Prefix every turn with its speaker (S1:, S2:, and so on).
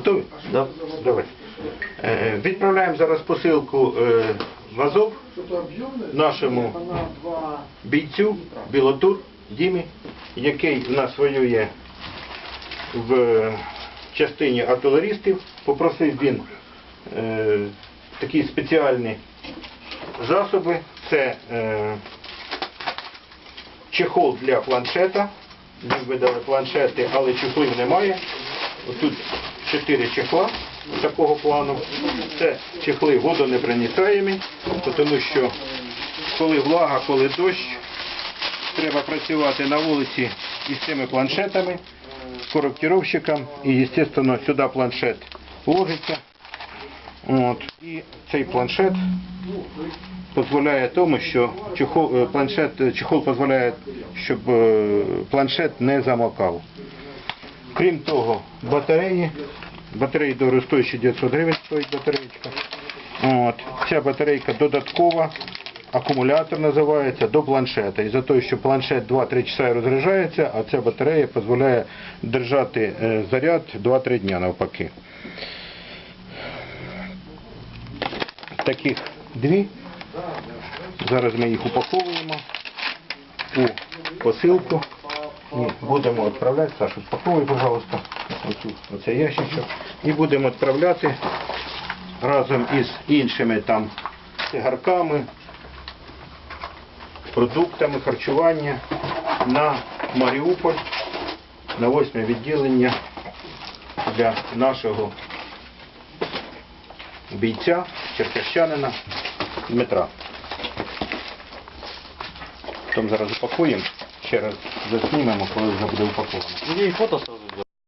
S1: Готові?
S2: Да.
S1: Давай. Е, Відправляємо зараз посилку е, в Азов нашому бійцю Білотур Дімі, який в нас воює в частині артилерістів. Попросив він е, такі спеціальні засоби. Це е, чехол для планшета. Їм видали планшети, але чехлів немає. Тут чотири чехла такого плану. Це чехли водонепроницаємі, тому що коли влага, коли дощ, треба працювати на вулиці із цими планшетами, з коректировщиком і, звісно, сюди планшет ложиться. От. І цей планшет дозволяє тому, що чехол, е, планшет, е, чехол дозволяє, щоб е, планшет не замокав. Крім того, батареї, батареї дорогостоящі 900 гривень стоїть батареєчка. От. Ця батарейка додаткова, акумулятор називається, до планшета. І за те, що планшет 2-3 часа розряджається, а ця батарея дозволяє держати е, заряд 2-3 дня навпаки. Таких дві. Зараз ми їх упаковуємо у посилку і будемо відправляти. Саша, упаковуй, пожалуйста, оцю, оцей ящичок. І будемо відправляти разом із іншими там цигарками, продуктами харчування на Маріуполь, на восьме відділення для нашого бійця, черкащанина Дмитра. Потім зараз упакуємо, ще раз заснімемо, коли вже буде упаковано.
S2: Я фото